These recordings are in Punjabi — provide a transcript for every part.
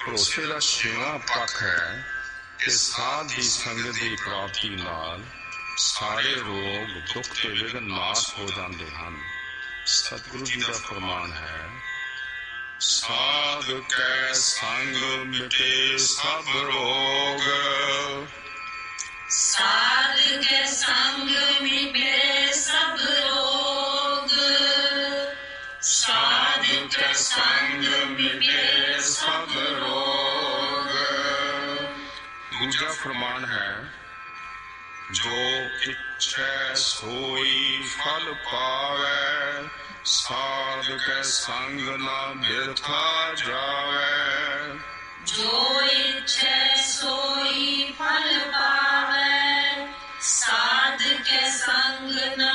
ਭਰੋਸੇ ਦਾ ਛੇਵਾਂ ਪੱਖ ਹੈ ਕਿ ਸਾਧ ਦੀ ਸੰਗਤ ਦੀ ਪ੍ਰਾਪਤੀ ਨਾਲ ਸਾਰੇ ਰੋਗ ਦੁੱਖ ਤੇ ਵਿਗਨ ਨਾਸ ਹੋ ਜਾਂਦੇ ਹਨ ਸਤਿਗੁਰੂ ਜੀ ਦਾ ਫਰਮਾਨ ਹੈ ਸਾਧ ਕੈ ਸੰਗ ਮਿਟੇ ਸਭ ਰੋਗ ਸਾਧ ਕੇ ਸੰਗ ਮਿਟੇ ਸਭ ਰੋਗ ਸੰਗ ਮਿਟੇ ਸਭ ਰੋਗ ਦੂਜਾ ਫਰਮਾਨ ਹੈ, ਜੋ ਇੱਛੈ ਸੋਈ ਫਲ ਪਾਵੈ, ਸਾਧ ਕੈ ਸੰਗ ਨਾ ਬਿਰਥਾ ਜਾਵੈ। ਜੋ ਇੱਛੈ ਸੋਈ ਫਲ ਪਾਵੈ, ਸਾਧ ਕੇ ਸੰਗ ਨ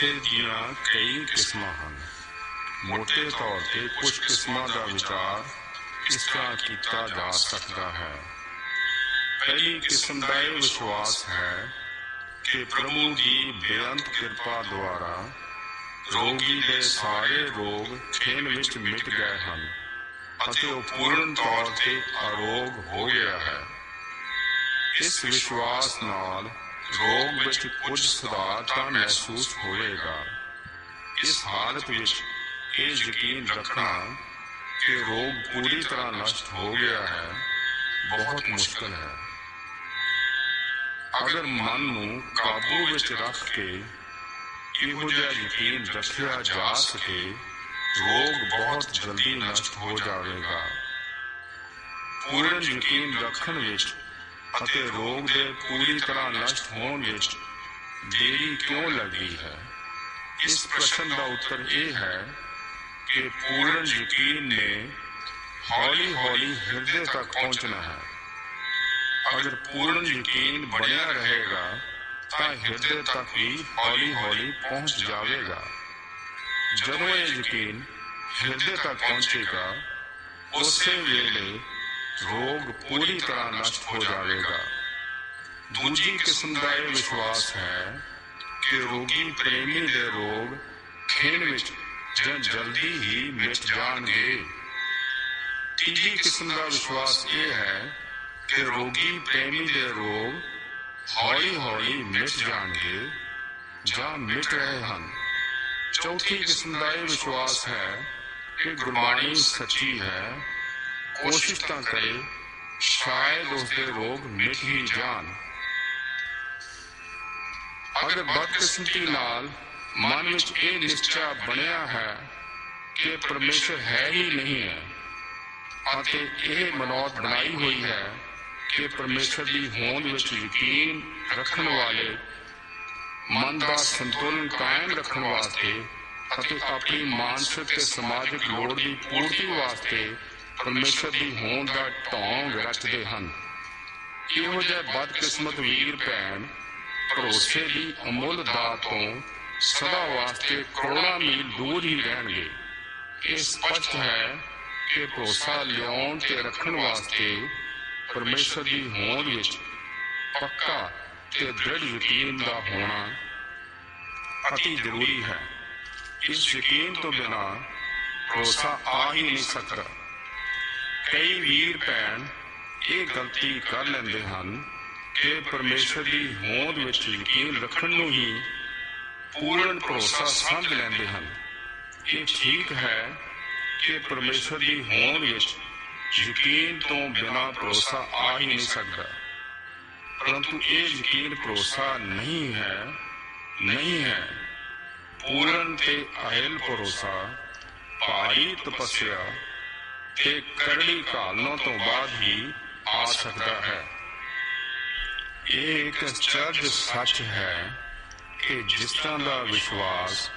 ਭਰੋਸੇ ਦੀਆਂ ਕਈ ਕਿਸਮਾਂ ਹਨ। ਮੋٹے ਤੌਰ ਤੇ ਕੁਝ ਕਿਸਮਾਂ ਦਾ ਵਿਚਾਰ ਇਸ ਤਰ੍ਹਾਂ ਕੀਤਾ ਜਾ ਸਕਦਾ ਹੈ। ਪਹਿਲੀ ਕਿਸਮ ਦਾ ਇਹ ਵਿਸ਼ਵਾਸ ਹੈ ਕਿ ਪ੍ਰਭੂ ਦੀ ਬੇਅੰਤ ਕਿਰਪਾ ਦੁਆਰਾ ਰੋਗੀ ਦੇ ਸਾਰੇ ਰੋਗ ਖੇਨ ਵਿੱਚ ਮਿਟ ਗਏ ਹਨ ਅਤੇ ਉਹ ਪੂਰਨ ਤੌਰ ਤੇ ਅਰੋਗ ਹੋ ਗਿਆ ਹੈ। ਇਸ ਵਿਸ਼ਵਾਸ ਨਾਲ ਰੋਗ ਵਿੱਚ ਕੁਝ ਸੁਧਾਰ ਤਾਂ ਮਹਿਸੂਸ ਹੋਵੇਗਾ ਇਸ ਹਾਲਤ ਵਿੱਚ ਇਹ ਯਕੀਨ ਰੱਖਣਾ ਕਿ ਰੋਗ ਪੂਰੀ ਤਰ੍ਹਾਂ ਨਸ਼ਟ ਹੋ ਗਿਆ ਹੈ ਬਹੁਤ ਮੁਸ਼ਕਲ ਹੈ ਅਗਰ ਮਨ ਨੂੰ ਕਾਬੂ ਵਿੱਚ ਰੱਖ ਕੇ ਇਹੋ ਜਿਹਾ ਯਕੀਨ ਰੱਖਿਆ ਜਾ ਸਕੇ ਰੋਗ ਬਹੁਤ ਜਲਦੀ ਨਸ਼ਟ ਹੋ ਜਾਵੇਗਾ ਪੂਰਨ ਯਕੀਨ ਰੱਖਣ ਵਿੱਚ ਅਤੇ ਰੋਗ ਦੇ ਪੂਰੀ ਤਰ੍ਹਾਂ ਨਸ਼ਟ ਹੋਣ ਵਿੱਚ ਦੇਰੀ ਕਿਉਂ ਲੱਗਦੀ ਹੈ ਇਸ ਪ੍ਰਸ਼ਨ ਦਾ ਉੱਤਰ ਇਹ ਹੈ ਕਿ ਪੂਰਨ ਯਕੀਨ ਨੇ ਹੌਲੀ-ਹੌਲੀ ਹਿਰਦੇ ਤੱਕ ਪਹੁੰਚਣਾ ਹੈ ਅਗਰ ਪੂਰਨ ਯਕੀਨ ਬਣਿਆ ਰਹੇਗਾ ਤਾਂ ਹਿਰਦੇ ਤੱਕ ਵੀ ਹੌਲੀ-ਹੌਲੀ ਪਹੁੰਚ ਜਾਵੇਗਾ ਜਦੋਂ ਇਹ ਯਕੀਨ ਹਿਰਦੇ ਤੱਕ ਪਹੁੰਚੇਗਾ ਉਸੇ ਵੇਲੇ ਰੋਗ ਪੂਰੀ ਤਰ੍ਹਾਂ ਨਸ਼ਟ ਹੋ ਜਾਵੇਗਾ ਦੂਜੀ ਕਿਸਮ ਦਾ ਇਹ ਵਿਸ਼ਵਾਸ ਹੈ ਕਿ ਰੋਗੀ ਪ੍ਰੇਮੀ ਦੇ ਰੋਗ ਖੇਨ ਵਿੱਚ ਜਾਂ ਜਲਦੀ ਹੀ ਮਿਟ ਜਾਣਗੇ ਤੀਜੀ ਕਿਸਮ ਦਾ ਵਿਸ਼ਵਾਸ ਇਹ ਹੈ ਕਿ ਰੋਗੀ ਪ੍ਰੇਮੀ ਦੇ ਰੋਗ ਹੌਲੀ-ਹੌਲੀ ਮਿਟ ਜਾਣਗੇ ਜਾਂ ਮਿਟ ਰਹੇ ਹਨ ਚੌਥੀ ਕਿਸਮ ਦਾ ਇਹ ਵਿਸ਼ਵਾਸ ਹੈ ਕਿ ਗੁਰਬਾਣੀ ਸੱਚੀ ਹੈ ਕੋਸ਼ਿਸ਼ ਤਾਂ ਕਰੇ, ਸ਼ਾਇਦ ਉਸ ਦੇ ਰੋਗ ਮਿਟ ਹੀ ਜਾਣ। ਅਗਰ ਬਦਕਿਸਮਤੀ ਨਾਲ ਮਨ ਵਿੱਚ ਇਹ ਨਿਸ਼ਚਾ ਬਣਿਆ ਹੈ ਕਿ ਪਰਮੇਸ਼ਰ ਹੈ ਹੀ ਨਹੀਂ ਹੈ, ਅਤੇ ਇਹ ਮਨੋਤ ਬਣਾਈ ਹੋਈ ਹੈ ਕਿ ਪਰਮੇਸ਼ਰ ਦੀ ਹੋਂਦ ਵਿੱਚ ਯਕੀਨ ਰੱਖਣ ਵਾਲੇ, ਮਨ ਦਾ ਸੰਤੁਲਨ ਕਾਇਮ ਰੱਖਣ ਵਾਸਤੇ ਅਤੇ ਆਪਣੀ ਮਾਨਸਿਕ ਤੇ ਸਮਾਜਿਕ ਲੋੜ ਦੀ ਪੂਰਤੀ ਵਾਸਤੇ ਪਰਮੇਸ਼ਰ ਦੀ ਹੋਂਦ ਦਾ ਢੋਂਗ ਰਚਦੇ ਹਨ। ਇਹੋ ਜਿਹੇ ਬਦਕਿਸਮਤ ਵੀਰ ਭੈਣ ਭਰੋਸੇ ਦੀ ਅਮੁੱਲ ਦਾਤ ਤੋਂ ਸਦਾ ਵਾਸਤੇ ਕਰੋੜਾਂ ਮੀਲ ਦੂਰ ਹੀ ਰਹਿਣਗੇ। ਇਹ ਸਪਸ਼ਟ ਹੈ ਕਿ ਭਰੋਸਾ ਲਿਆਉਣ ਤੇ ਰੱਖਣ ਵਾਸਤੇ ਪਰਮੇਸ਼ਰ ਦੀ ਹੋਂਦ ਵਿੱਚ ਪੱਕਾ ਤੇ ਦ੍ਰਿੜ ਯਕੀਨ ਦਾ ਹੋਣਾ ਅਤੀ ਜ਼ਰੂਰੀ ਹੈ। ਇਸ ਯਕੀਨ ਤੋਂ ਬਿਨਾ ਭਰੋਸਾ ਆ ਹੀ ਨਹੀਂ ਸਕਦਾ। ਕਈ ਵੀਰ ਭੈਣ ਇਹ ਗਲਤੀ ਕਰ ਲੈਂਦੇ ਹਨ ਕਿ ਪਰਮੇਸ਼ਰ ਦੀ ਹੋਂਦ ਵਿੱਚ ਯਕੀਨ ਰੱਖਣ ਨੂੰ ਹੀ ਪੂਰਨ ਭਰੋਸਾ ਸਮਝ ਲੈਂਦੇ ਹਨ। ਇਹ ਠੀਕ ਹੈ ਕਿ ਪਰਮੇਸ਼ਰ ਦੀ ਹੋਂਦ ਵਿੱਚ ਯਕੀਨ ਤੋਂ ਬਿਨਾਂ ਭਰੋਸਾ ਆ ਹੀ ਨਹੀਂ ਸਕਦਾ। ਪਰੰਤੂ ਇਹ ਯਕੀਨ ਭਰੋਸਾ ਨਹੀਂ ਹੈ ਨਹੀਂ ਹੈ। ਪੂਰਨ ਤੇ ਅਹਿਲ ਭਰੋਸਾ, ਭਾਰੀ ਤਪੱਸਿਆ ਤੇ ਕਰੜੀ ਕਾਲਨੋਂ ਤੋਂ ਬਾਅਦ ਹੀ ਆ ਸਕਦਾ ਹੈ। ਇਹ ਇੱਕ ਅਚਰਜ ਸੱਚ ਹੈ ਕਿ ਜਿਸ ਤਰ੍ਹਾਂ ਦਾ ਵਿਸ਼ਵਾਸ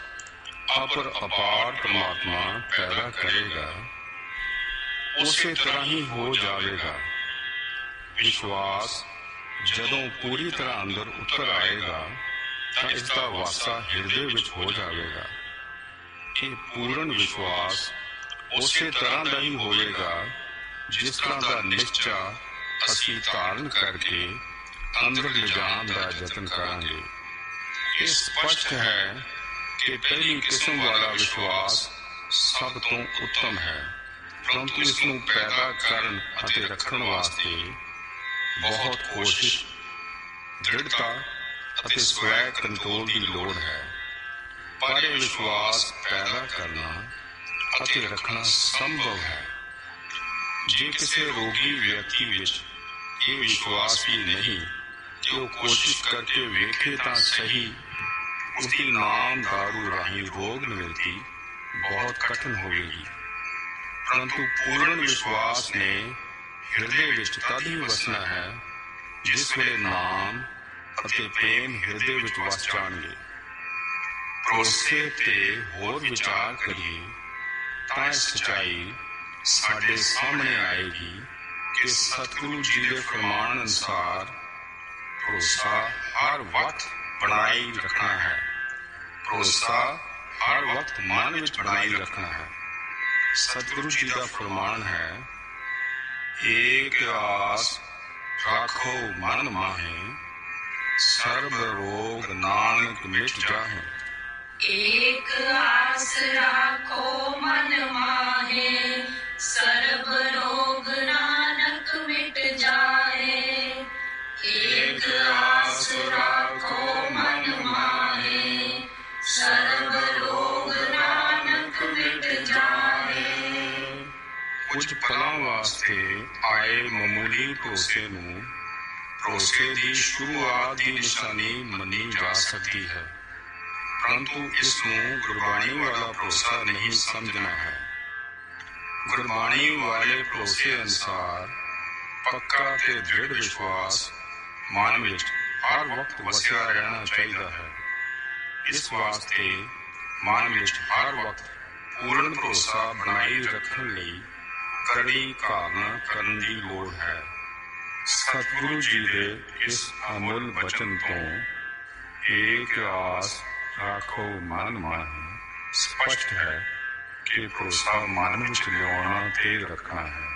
ਅਪਰ ਅਪਾਰ ਪ੍ਰਮਾਤਮਾ ਪੈਦਾ ਕਰੇਗਾ, ਉਸੇ ਤਰ੍ਹਾਂ ਹੀ ਹੋ ਜਾਵੇਗਾ। ਵਿਸ਼ਵਾਸ ਜਦੋਂ ਪੂਰੀ ਤਰ੍ਹਾਂ ਅੰਦਰ ਉਤਰ ਆਏਗਾ, ਤਾਂ ਇਸ ਦਾ ਵਾਸਾ ਹਿਰਦੇ ਵਿੱਚ ਹੋ ਜਾਵੇਗਾ। ਇਹ ਪੂਰਨ ਵਿਸ਼ਵਾਸ ਉਸੇ ਤਰ੍ਹਾਂ ਦਾ ਹੀ ਹੋਵੇਗਾ ਜਿਸ ਤਰ੍ਹਾਂ ਦਾ ਨਿਸ਼ਚਾ ਅਸੀਂ ਧਾਰਨ ਕਰਕੇ ਅੰਦਰ ਲਿਜਾਣ ਦਾ ਯਤਨ ਕਰਾਂਗੇ। ਇਹ ਸਪਸ਼ਟ ਹੈ ਕਿ ਪਹਿਲੀ ਕਿਸਮ ਵਾਲਾ ਵਿਸ਼ਵਾਸ ਸਭ ਤੋਂ ਉੱਤਮ ਹੈ ਪਰੰਤੂ ਇਸ ਨੂੰ ਪੈਦਾ ਕਰਨ ਅਤੇ ਰੱਖਣ ਵਾਸਤੇ ਬਹੁਤ ਕੋਸ਼ਿਸ਼ ਦ੍ਰਿੜਤਾ ਅਤੇ ਸਵੈ ਕੰਟਰੋਲ ਦੀ ਲੋੜ ਹੈ। ਪਰ ਇਹ ਵਿਸ਼ਵਾਸ ਪੈਦਾ ਕਰਨਾ ਅਤੇ ਰੱਖਣਾ ਸੰਭਵ ਹੈ। ਜੇ ਕਿਸੇ ਰੋਗੀ ਵਿਅਕਤੀ ਵਿੱਚ ਇਹ ਵਿਸ਼ਵਾਸ ਹੀ ਨਹੀਂ ਕਿ ਉਹ ਕੋਸ਼ਿਸ਼ ਕਰਕੇ ਵੇਖੇ ਤਾਂ ਸਹੀ, ਉਸਦੀ ਨਾਮ ਦਾਰੂ ਰਾਹੀਂ ਰੋਗ ਨਿਵਰਤੀ ਬਹੁਤ ਕਠਿਨ ਹੋਵੇਗੀ। ਪਰੰਤੂ ਪੂਰਨ ਵਿਸ਼ਵਾਸ ਨੇ ਹਿਰਦੇ ਵਿੱਚ ਤਦ ਹੀ ਵਸਣਾ ਹੈ, ਜਿਸ ਵੇਲੇ ਨਾਮ ਅਤੇ ਪ੍ਰੇਮ ਹਿਰਦੇ ਵਿੱਚ ਵਸ ਜਾਣਗੇ। ਭਰੋਸੇ ਤੇ ਹੋਰ ਵਿਚਾਰ ਕਰੀਏ। ਤਾਂ ਸਚਾਈ ਸਾਡੇ ਸਾਹਮਣੇ ਆਏਗੀ ਕਿ ਸਤਿਗੁਰੂ ਜੀ ਦੇ ਫਰਮਾਨ ਅਨੁਸਾਰ ਭਰੋਸਾ ਹਰ ਵਕਤ ਬਣਾਈ ਰੱਖਣਾ ਹੈ। ਭਰੋਸਾ ਹਰ ਵਕਤ ਮਨ ਵਿੱਚ ਬਣਾਈ ਰੱਖਣਾ ਹੈ। ਸਤਿਗੁਰੂ ਜੀ ਦਾ ਫਰਮਾਨ ਹੈ, ਏਕ ਆਸ ਰੱਖੋ ਮਨ ਮਾਹੇ, ਸਰਬ ਰੋਗ ਨਾਨਕ ਮਿਟ ਜਾਹੇ। एक आस राखो मन माहे सर्व रोग नानक मिट जाए एक आस राखो मन माहे सर्व रोग नानक मिट जाए ਕੁਝ ਪਲਾਂ ਵਾਸਤੇ ਆਏ ਮਾਮੂਲੀ ਭਰੋਸੇ ਨੂੰ ਭਰੋਸੇ ਦੀ ਸ਼ੁਰੂਆਤ ਦੀ ਨਿਸ਼ਾਨੀ ਮੰਨੀ ਜਾ ਸਕਦੀ ਹੈ ਪਰੰਤੂ ਇਸ ਨੂੰ ਗੁਰਬਾਣੀ ਵਾਲਾ ਭਰੋਸਾ ਨਹੀਂ ਸਮਝਣਾ ਹੈ। ਗੁਰਬਾਣੀ ਵਾਲੇ ਭਰੋਸੇ ਅਨੁਸਾਰ ਪੱਕਾ ਤੇ ਦ੍ਰਿੜ ਵਿਸ਼ਵਾਸ ਮਨ ਵਿੱਚ ਹਰ ਵਕਤ ਵਸਿਆ ਰਹਿਣਾ ਚਾਹੀਦਾ ਹੈ। ਇਸ ਵਾਸਤੇ ਮਨ ਵਿੱਚ ਹਰ ਵਕਤ ਪੂਰਨ ਭਰੋਸਾ ਬਣਾਈ ਰੱਖਣ ਲਈ ਕੜੀ ਕਾਰਨਾ ਕਰਨ ਦੀ ਲੋੜ ਹੈ। ਸਤਿਗੁਰੂ ਜੀ ਦੇ ਇਸ ਅਮੁੱਲ ਬਚਨ ਤੋਂ ਏਕ ਆਸ ਰੱਖੋ ਮਨ ਮਾਹੀ ਸਪਸ਼ਟ ਹੈ ਕਿ ਭਰੋਸਾ ਮਨ ਵਿੱਚ ਲਿਆਉਣਾ ਤੇ ਰੱਖਣਾ ਹੈ।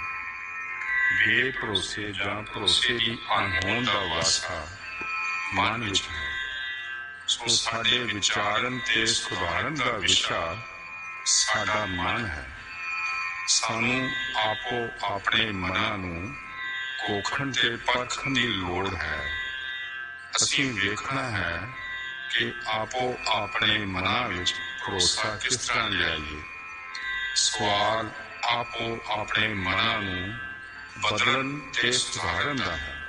ਬੇ ਭਰੋਸੇ ਜਾਂ ਭਰੋਸੇ ਦੀ ਅਣਹੋਂਦ ਦਾ ਵਾਸਾ ਮਨ ਵਿੱਚ ਹੈ ਸੋ ਸਾਡੇ ਵਿਚਾਰਨ ਤੇ ਸੁਧਾਰਨ ਦਾ ਵਿਸ਼ਾ ਸਾਡਾ ਮਨ ਹੈ। ਸਾਨੂੰ ਆਪੋ ਆਪਣੇ ਮਨਾਂ ਨੂੰ ਕੋਖਣ ਤੇ ਪਰਖਣ ਦੀ ਲੋੜ ਹੈ। ਅਸੀਂ ਵੇਖਣਾ ਹੈ ਕਿ ਆਪੋ ਆਪਣੇ ਮਨਾਂ ਵਿੱਚ ਭਰੋਸਾ ਕਿਸ ਤਰ੍ਹਾਂ ਲਿਆਈਏ? ਸਵਾਲ ਆਪੋ ਆਪਣੇ ਮਨਾਂ ਨੂੰ ਬਦਲਣ ਤੇ ਸੁਧਾਰਨ ਦਾ ਹੈ।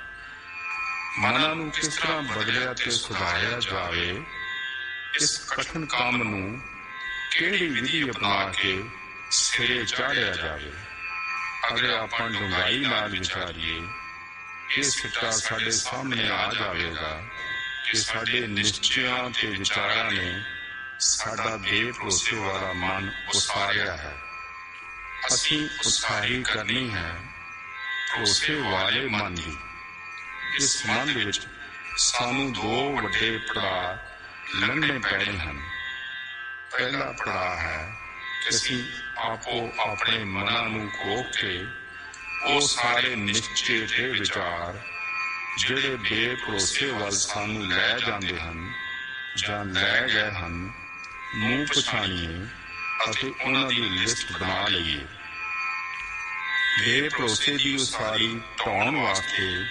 ਮਨਾਂ ਨੂੰ ਕਿਸ ਤਰ੍ਹਾਂ ਬਦਲਿਆ ਤੇ ਸੁਧਾਰਿਆ ਜਾਵੇ? ਇਸ ਕਠਿਨ ਕੰਮ ਨੂੰ ਕਿਹੜੀ ਵਿਧੀ ਅਪਣਾ ਕੇ ਸਿਰੇ ਚਾੜਿਆ ਜਾਵੇ? ਅਗਰ ਆਪਾਂ ਡੂੰਘਾਈ ਨਾਲ ਵਿਚਾਰੀਏ, ਇਹ ਸਿੱਟਾ ਸਾਡੇ ਸਾਹਮਣੇ ਆ ਜਾਵੇਗਾ। ਕਿ ਸਾਡੇ ਨਿਸ਼ਚਿਆਂ ਤੇ ਵਿਚਾਰਾਂ ਨੇ ਸਾਡਾ ਬੇਭਰੋਸੇ ਵਾਲਾ ਮਨ ਉਸਾਰਿਆ ਹੈ। ਅਸੀਂ ਉਸਾਰੀ ਕਰਨੀ ਹੈ ਭਰੋਸੇ ਵਾਲੇ ਮਨ ਦੀ। ਇਸ ਸੰਬੰਧ ਵਿੱਚ ਸਾਨੂੰ ਦੋ ਵੱਡੇ ਪੜਾਅ ਲੰਘਣੇ ਪੈਣੇ ਹਨ। ਪਹਿਲਾ ਪੜਾਅ ਹੈ ਕਿ ਅਸੀਂ ਆਪੋ ਆਪਣੇ ਮਨਾਂ ਨੂੰ ਖੋਖ ਕੇ ਉਹ ਸਾਰੇ ਨਿਸ਼ਚੇ ਤੇ ਵਿਚਾਰ ਜਿਹੜੇ ਬੇਭਰੋਸੇ ਵੱਲ ਸਾਨੂੰ ਲੈ ਜਾਂਦੇ ਹਨ ਜਾਂ ਲੈ ਗਏ ਹਨ ਨੂੰ ਪਛਾਣੀਏ ਅਤੇ ਉਹਨਾਂ ਦੀ ਲਿਸਟ ਬਣਾ ਲਈਏ। ਬੇਭਰੋਸੇ ਦੀ ਉਸਾਰੀ ਢਾਉਣ ਵਾਸਤੇ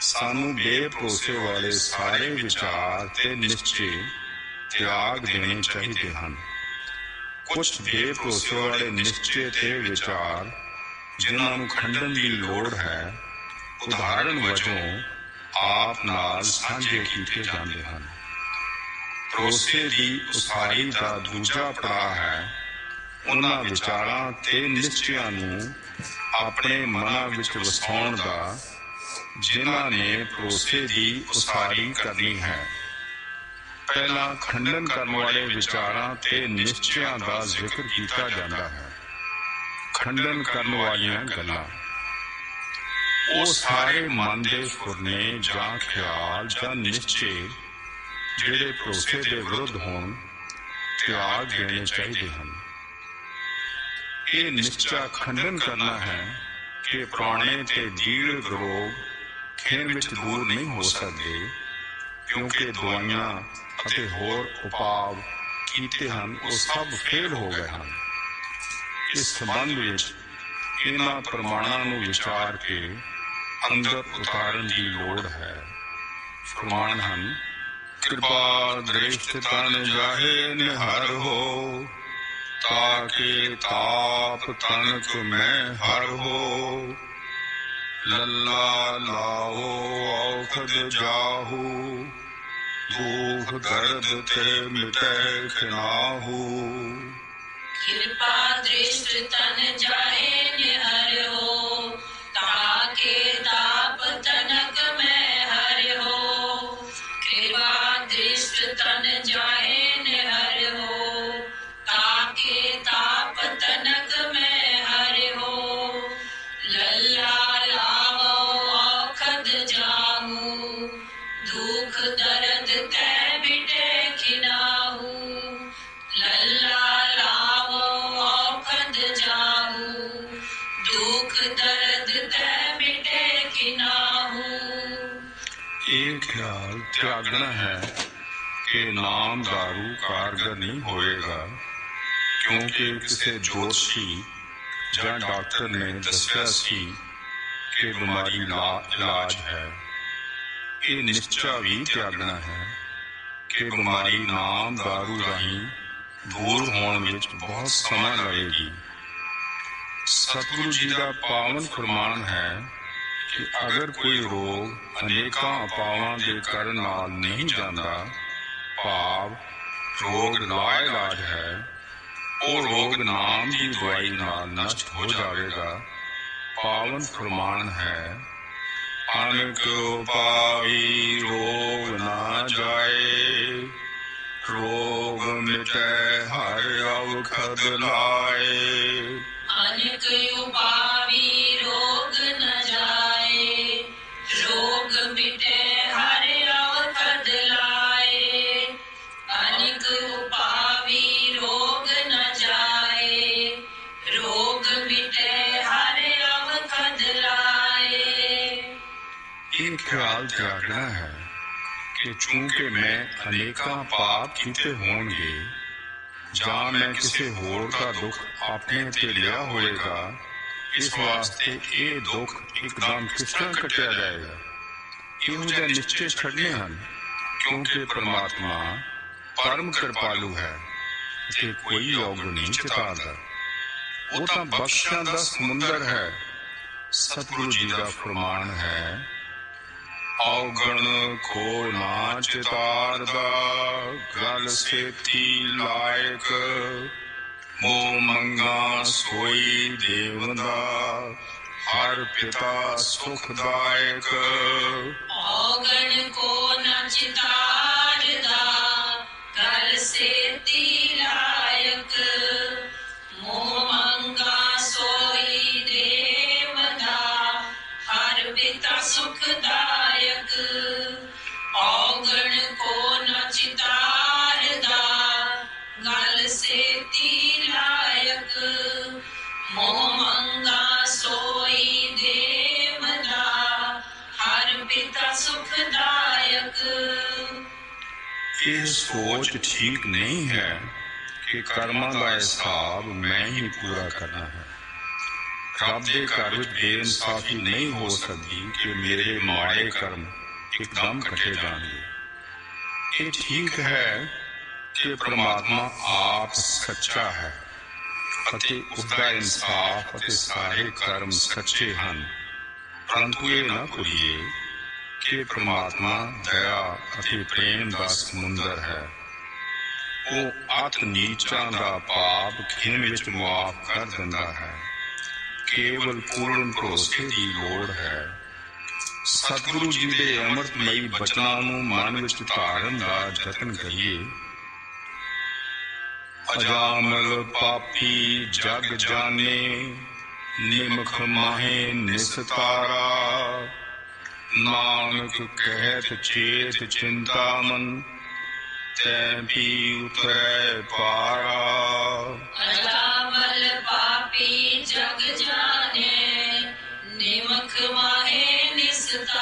ਸਾਨੂੰ ਬੇਭਰੋਸੇ ਵਾਲੇ ਸਾਰੇ ਵਿਚਾਰ ਤੇ ਨਿਸ਼ਚੇ ਤਿਆਗ ਦੇਣੇ ਚਾਹੀਦੇ ਹਨ। ਕੁਝ ਬੇਭਰੋਸੇ ਵਾਲੇ ਨਿਸ਼ਚੇ ਤੇ ਵਿਚਾਰ ਜਿਨ੍ਹਾਂ ਨੂੰ ਖੰਡਨ ਦੀ ਲੋੜ ਹੈ ਉਦਾਹਰਣ ਵਜੋਂ ਆਪ ਨਾਲ ਸਾਂਝੇ ਕੀਤੇ ਜਾਂਦੇ ਹਨ। ਭਰੋਸੇ ਦੀ ਉਸਾਰੀ ਦਾ ਦੂਜਾ ਪੜਾਅ ਹੈ, ਉਹਨਾਂ ਵਿਚਾਰਾਂ ਤੇ ਨਿਸ਼ਚਿਆਂ ਨੂੰ ਆਪਣੇ ਮਨਾਂ ਵਿੱਚ ਵਸਾਉਣ ਦਾ, ਜਿਨ੍ਹਾਂ ਨੇ ਭਰੋਸੇ ਦੀ ਉਸਾਰੀ ਕਰਨੀ ਹੈ। ਪਹਿਲਾਂ ਖੰਡਨ ਕਰਨ ਵਾਲੇ ਵਿਚਾਰਾਂ ਤੇ ਨਿਸ਼ਚਿਆਂ ਦਾ ਜ਼ਿਕਰ ਕੀਤਾ ਜਾਂਦਾ ਹੈ। ਖੰਡਨ ਕਰਨ ਵਾਲੀਆਂ ਗੱਲਾਂ। ਉਹ ਸਾਰੇ ਮਨ ਦੇ ਫੁਰਨੇ ਜਾਂ ਖਿਆਲ ਜਾਂ ਨਿਸ਼ਚੇ ਜਿਹੜੇ ਭਰੋਸੇ ਦੇ ਵਿਰੁੱਧ ਹੋਣ, ਤਿਆਗ ਦੇਣੇ ਚਾਹੀਦੇ ਹਨ। ਇਹ ਨਿਸ਼ਚਾ ਖੰਡਨ ਕਰਨਾ ਹੈ ਕਿ ਪੁਰਾਣੇ ਤੇ ਜੀੜ ਰੋਗ ਖੇਨ ਵਿੱਚ ਦੂਰ ਨਹੀਂ ਹੋ ਸਕਦੇ, ਕਿਉਂਕਿ ਦਵਾਈਆਂ ਅਤੇ ਹੋਰ ਉਪਾਅ ਕੀਤੇ ਹਨ, ਉਹ ਸਭ ਫੇਲ ਹੋ ਗਏ ਹਨ। ਇਸ ਸੰਬੰਧ ਵਿੱਚ ਇਹਨਾਂ ਪ੍ਰਮਾਣਾਂ ਨੂੰ ਵਿਚਾਰ ਕੇ ਅੰਦਰ ਉਤਾਰਨ ਦੀ ਲੋੜ ਹੈ। ਫਰਮਾਨ ਹਨ ਕਿਰਪਾ ਦ੍ਰਿਸ਼ਟ ਤਨ ਜਾਹੇ ਨਿਹਰ ਹੋ ਤਾਕੇ ਤਾਪ ਤਨ ਮੈਂ ਹਰ ਹੋ। ਲੱਲਾ ਲਾਓ ਔਖਦ ਜਾਹੂ ਭੂਖ ਦਰਦ ਤੇ ਮਿਟੈ ਖਿਨਾਹੂ। ਕਿਰਪਾ ਦ੍ਰਿਸ਼ਟ ਤਨ ਜਾਹੇ दर्द तै त्यागना है कि नाम दारू कारगर नहीं होएगा, क्योंकि किसी दोस्त की या डॉक्टर ने दस्या की कि बीमारी ला इलाज है। ਇਹ ਨਿਸ਼ਚਾ ਵੀ ਤਿਆਗਣਾ ਹੈ ਕਿ ਬਿਮਾਰੀ ਨਾਮ ਦਾਰੂ ਰਾਹੀਂ ਦੂਰ ਹੋਣ ਵਿੱਚ ਬਹੁਤ ਸਮਾਂ ਲੱਗੇਗੀ। ਸਤਿਗੁਰੂ ਜੀ ਦਾ ਪਾਵਨ ਫਰਮਾਨ ਹੈ ਕਿ ਅਗਰ ਕੋਈ ਰੋਗ ਅਨੇਕਾਂ ਉਪਾਵਾਂ ਦੇ ਕਰਨ ਨਾਲ ਨਹੀਂ ਜਾਂਦਾ, ਭਾਵ ਰੋਗ ਲਾ ਇਲਾਜ ਹੈ, ਉਹ ਰੋਗ ਨਾਮ ਦੀ ਦਵਾਈ ਨਾਲ ਨਸ਼ਟ ਹੋ ਜਾਵੇਗਾ। ਪਾਵਨ ਫਰਮਾਨ ਹੈ ਅਨਕ ਪਾਈ ਰੋਗ ਨਾ ਜਾਏ। ਰੋਗ ਮਿਟੈ ਹਰ ਔਖਦ ਲਾਏ। ਅਨਕ ਖਿਆਲ ਤਿਆਗਣਾ ਹੈ ਕਿ ਚੂੰਕਿ ਮੈਂ ਅਨੇਕਾਂ ਪਾਪ ਕੀਤੇ ਹੋਣਗੇ, ਜਾਂ ਮੈਂ ਕਿਸੇ ਹੋਰ ਦਾ ਦੁੱਖ ਆਪਣੇ ਤੇ ਲਿਆ ਹੋਵੇਗਾ, ਇਸ ਵਾਸਤੇ ਇਹ ਦੁੱਖ ਇੱਕਦਮ ਕਿਸ ਤਰ੍ਹਾਂ ਕੱਟਿਆ ਜਾਏਗਾ? ਇਹੋ ਜਿਹੇ ਨਿਸ਼ਚੇ ਛੱਡਨੇ ਹਨ, ਕਿਉਂਕਿ ਪ੍ਰਮਾਤਮਾ ਪਰਮ ਕਿਰਪਾਲੂ ਹੈ ਤੇ ਕੋਈ ਯੋਗ ਨਹੀਂ ਚਿਤਾਰਦਾ। ਉਹ ਤਾਂ ਬਖਸ਼ਾਂ ਦਾ ਸਮੁੰਦਰ ਹੈ, ਸਤਿਗੁਰੂ ਜੀ ਦਾ ਫਰਮਾਨ ਹੈ ਔਗਣ ਕੋ ਨਾ ਚਿਤਾਰਦਾ ਗਲ ਸੇਤੀ ਲਾਇਕ। ਮੋ ਮੰਗਾ ਸੋਈ ਦੇਵਦਾ ਹਰ ਪਿਤਾ ਸੁਖਦਾਇਕ। ਔਗਣ ਕੋ ਨ ਚਿਤਾਰਦਾ ਗਲ ਸੇਤੀ ਇਹ ਸੋਚ ਠੀਕ ਨਹੀਂ ਹੈ ਕਿ ਕਰਮਾਂ ਦਾ ਹਿਸਾਬ ਮੈਂ ਹੀ ਪੂਰਾ ਕਰਨਾ ਹੈ। ਰੱਬ ਦੇ ਘਰ ਵਿੱਚ ਬੇਇਨਸਾਫੀ ਨਹੀਂ ਹੋ ਸਕਦੀ ਕਿ ਮੇਰੇ ਮਾੜੇ ਕਰਮ ਇੱਕਦਮ ਕੱਟੇ ਜਾਣਗੇ। ਇਹ ਠੀਕ ਹੈ ਕਿ ਪ੍ਰਮਾਤਮਾ ਆਪ ਸੱਚਾ ਹੈ ਅਤੇ ਉਸਦਾ ਇਨਸਾਫ ਅਤੇ ਸਾਰੇ ਕਰਮ ਸੱਚੇ ਹਨ। ਪਰੰਤੂ ਇਹ ਨਾ ਭੁੱਲੀਏ ਕਿ ਪ੍ਰਮਾਤਮਾ, ਦਇਆ ਅਤੇ ਪ੍ਰੇਮ ਦਾ ਸਮੁੰਦਰ ਹੈ। ਉਹ ਅਤ ਨੀਚਾਂ ਦਾ ਪਾਪ ਖਿਮ ਵਿੱਚ ਮੁਆਫ ਕਰ ਦਿੰਦਾ ਹੈ। ਕੇਵਲ ਪੂਰਨ ਭਰੋਸੇ ਦੀ ਲੋੜ ਹੈ। ਸਤਿਗੁਰੂ ਜੀ ਦੇ ਅੰਮ੍ਰਿਤਮਈ ਬਚਨਾਂ ਨੂੰ ਮਨ ਵਿੱਚ ਧਾਰਨ ਦਾ ਯਤਨ ਕਰੀਏ। ਅਜਾਮਲ ਪਾਪੀ ਜਗ ਜਾਣੇ, ਨਿਮਖ ਮਾਹੇ ਨਿਸਤਾਰਾ। ਨਾਨਕ ਕਹਿਤ ਚੇਤ ਚਿੰਤਾਮਨ ਤੈ ਵੀ ਉਤਰੈ ਪਾਰਾ। ਅਜਾਮਲ ਪਾਪੀ ਜਗ ਜਾਣੇ, ਨਿਮਖ ਮਾਹੇ ਨਿਸਤਾਰਾ।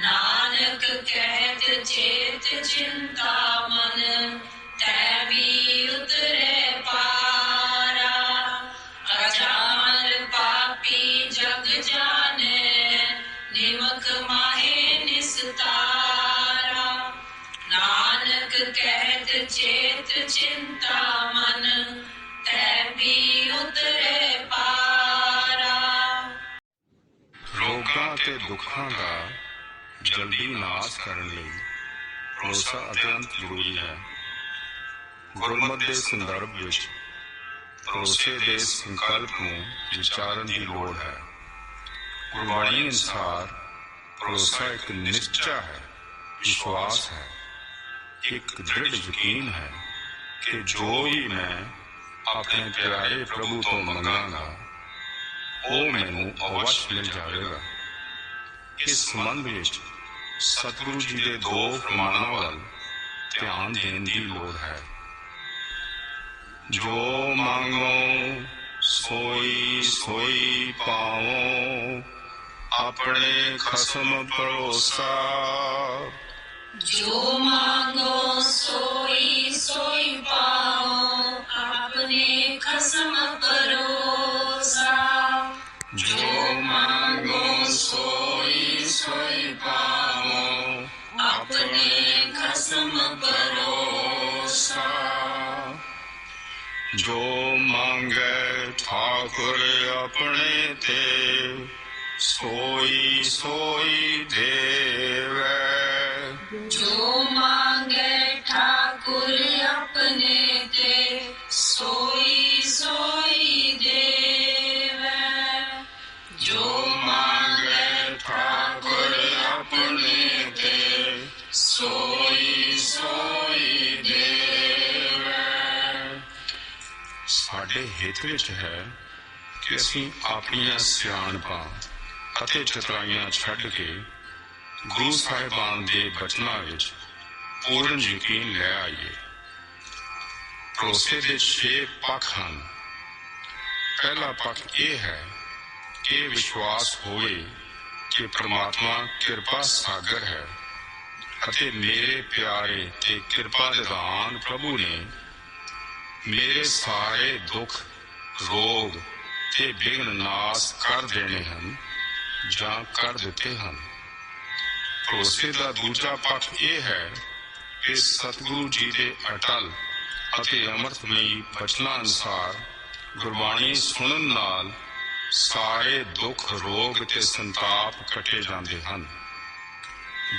ਨਾਨਕ ਕਹਿਤ ਚੇਤ ਚਿੰਤਾ ਜਲਦੀ ਨਾਸ਼ ਕਰਨ ਲਈ ਭਰੋਸਾ ਅਤਿਅੰਤ ਜ਼ਰੂਰੀ ਹੈ। ਗੁਰਮਤਿ ਦੇ ਸੰਦਰਭ ਵਿੱਚ ਭਰੋਸੇ ਦੇ ਸੰਕਲਪ ਨੂੰ ਵਿਚਾਰਨ ਦੀ ਲੋੜ ਹੈ। ਗੁਰਬਾਣੀ ਅਨੁਸਾਰ ਭਰੋਸਾ ਇੱਕ ਨਿਸ਼ਚਾ ਹੈ, ਵਿਸ਼ਵਾਸ ਹੈ, ਇੱਕ ਦ੍ਰਿੜ ਯਕੀਨ ਹੈ ਕਿ ਜੋ ਵੀ ਮੈਂ ਆਪਣੇ ਪਿਆਰੇ ਪ੍ਰਭੂ ਤੋਂ ਮੰਗਾਂਗਾ, ਉਹ ਮੈਨੂੰ ਅਵਸ਼ ਮਿਲ ਜਾਵੇਗਾ। ਇਸ ਸੰਬੰਧ ਵਿੱਚ ਸਤਿਗੁਰੂ ਜੀ ਦੇ ਦੋ ਫਰਮਾਨਾਂ ਵੱਲ ਧਿਆਨ ਦੇਣ ਦੀ ਲੋੜ ਹੈ। ਜੋ ਮੰਗੋ, ਸੋਈ ਸੋਈ ਪਾਵੋ, ਆਪਣੇ ਖਸਮ ਭਰੋਸਾ। ਜੋ ਮਾਂਗੋ, ਸੋਈ ਸੋਈ ਪਾਓ ਆਪਣੇ ਖਸਮ ਠਾਕੁਰ ਆਪਣੇ ਤੇ ਸੋਈ ਸੋਈ ਦੇਵੇ। ਜੋ ਮਾਂਗੇ ਠਾਕੁਰ ਆਪਣੇ ਤੇ ਸੋਈ ਸੋਈ ਦੇਵੈ। ਜੋ ਮਾਂਗੇ ਠਾਕੁਰ ਆਪਣੇ ਤੇ ਸੋਈ ਸੋਈ ਦੇਵੈ। ਸਾਡੇ ਹਿੱਤ ਵਿੱਚ ਹੈ ਕਿ ਅਸੀਂ ਆਪਣੀਆਂ ਸਿਆਣਪਾਂ ਅਤੇ ਚਤਰਾਈਆਂ ਛੱਡ ਕੇ ਗੁਰੂ ਸਾਹਿਬਾਨ ਦੇ ਬਚਨਾਂ ਵਿੱਚ ਪੂਰਨ ਯਕੀਨ ਲੈ ਆਈਏ। ਭਰੋਸੇ ਦੇ ਛੇ ਪੱਖ ਹਨ। ਪਹਿਲਾ ਪੱਖ ਇਹ ਹੈ ਕਿ ਇਹ ਵਿਸ਼ਵਾਸ ਹੋਵੇ ਕਿ ਪ੍ਰਮਾਤਮਾ ਕਿਰਪਾ ਸਾਗਰ ਹੈ ਅਤੇ ਮੇਰੇ ਪਿਆਰੇ ਤੇ ਕਿਰਪਾ ਨਿਧਾਨ ਪ੍ਰਭੂ ਨੇ ਮੇਰੇ ਸਾਰੇ ਦੁੱਖ, ਰੋਗ ਤੇ ਬਿਘਨ ਨਾਸ ਕਰ ਦੇਣੇ ਹਨ ਜਾਂ ਕਰ ਦਿੱਤੇ ਹਨ। ਭਰੋਸੇ ਦਾ ਦੂਜਾ ਪੱਖ ਇਹ ਹੈ ਕਿ ਸਤਿਗੁਰੂ ਜੀ ਦੇ ਅਟਲ ਅਤੇ ਅਮਰਤਮਈ ਬਚਨਾਂ ਅਨੁਸਾਰ ਗੁਰਬਾਣੀ ਸੁਣਨ ਨਾਲ ਸਾਰੇ ਦੁੱਖ, ਰੋਗ ਤੇ ਸੰਤਾਪ ਕੱਟੇ ਜਾਂਦੇ ਹਨ।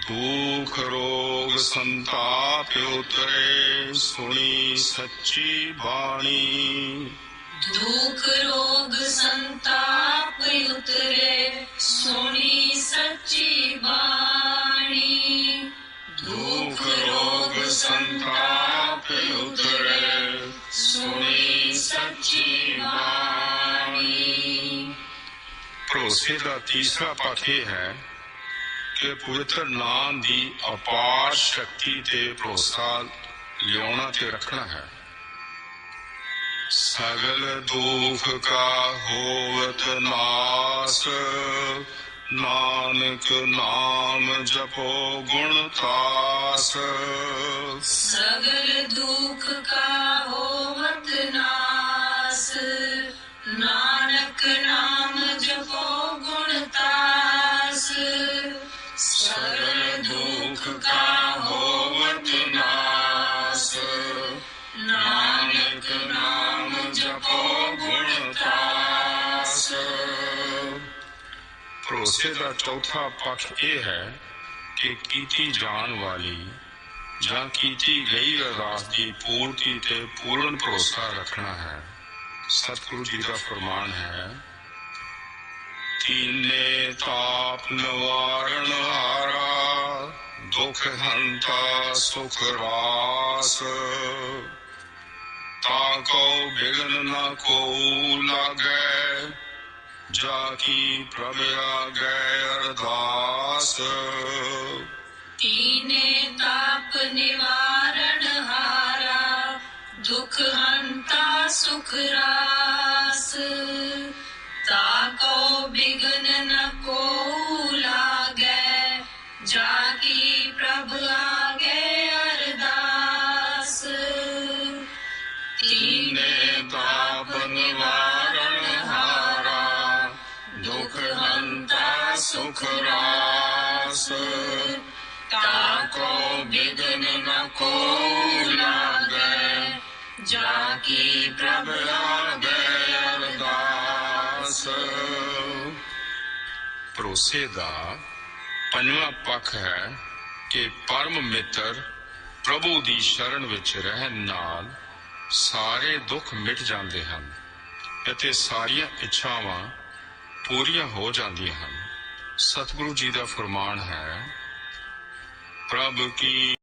ਦੁਖ, ਰੋਗ, ਸੰਤਾਪ ਉਤਰੇ, ਸੁਣੀ ਸੱਚੀ ਬਾਣੀ। ਦੁਖ ਰੋਗ ਸੰਤਾਪ ਉਤਰੇ, ਸੁਣੀ ਸੱਚੀ ਬਾਣੀ। ਦੁਖ ਰੋਗ ਸੰਤਾਪ ਉਤਰੇ, ਸੁਣੀ ਸੱਚੀ ਬਾਣੀ। ਭਰੋਸੇ ਦਾ ਤੀਸਰਾ ਪੱਖ ਇਹ ਹੈ ਕਿ ਪਵਿੱਤਰ ਨਾਮ ਦੀ ਅਪਾਰ ਸ਼ਕਤੀ ਤੇ ਭਰੋਸਾ ਲਿਆਉਣਾ ਤੇ ਰੱਖਣਾ ਹੈ। ਸਗਲ ਦੁਖ ਕਾ ਹੋਵਤ ਨਾਸ ਨਾਨਕ ਨਾਮ ਜਪੋ ਗੁਣ ਤਾਸ। ਸਗਲ ਦੁਖ ਕਾ ਭਰੋਸੇ ਦਾ ਚੌਥਾ ਪੱਖ ਇਹ ਹੈ ਕਿ ਕੀਤੀ ਜਾਣ ਵਾਲੀ ਜਾਂ ਕੀਤੀ ਗਈ ਅਰਦਾਸ ਦੀ ਪੂਰਤੀ ਤੇ ਪੂਰਨ ਭਰੋਸਾ ਰੱਖਣਾ ਹੈ ਸਤਿਗੁਰੂ ਜੀ ਦਾ ਫਰਮਾਨ ਹੈ ਤੀਨੇ ਤਾਪ ਨਿਵਾਰਨ ਹਾਰਾ ਦੁਖ ਹੰਤਾ ਸੁਖ ਰਾਸ ਤਾ ਕੋ ਬਿਗਨ ਨਾ ਕੋ ਲਾਗੈ ਜਾ ਕੀ ਪ੍ਰਭ ਆਗੈ ਅਰਦਾਸ ਤੀਨੇ ਤਾਪ ਨਿਵਾਰਣ ਹਾਰਾ ਦੁਖ ਹੰਤਾ ਸੁਖ ਰਾਸ ਤਾਕੋ ਬਿਗਨ ਨ ਕੋ ਪ੍ਰਭ ਆਗੇ ਅਰਦਾਸ ਭਰੋਸੇ ਦਾ ਪੰਜਵਾਂ ਪੱਖ ਹੈ ਕਿ ਪਰਮ ਮਿੱਤਰ ਪ੍ਰਭੂ ਦੀ ਸ਼ਰਨ ਵਿੱਚ ਰਹਿਣ ਨਾਲ ਸਾਰੇ ਦੁੱਖ ਮਿਟ ਜਾਂਦੇ ਹਨ ਅਤੇ ਸਾਰੀਆਂ ਇੱਛਾਵਾਂ ਪੂਰੀਆਂ ਹੋ ਜਾਂਦੀਆਂ ਹਨ ਸਤਿਗੁਰੂ ਜੀ ਦਾ ਫਰਮਾਨ ਹੈ ਪ੍ਰਭ ਕੀ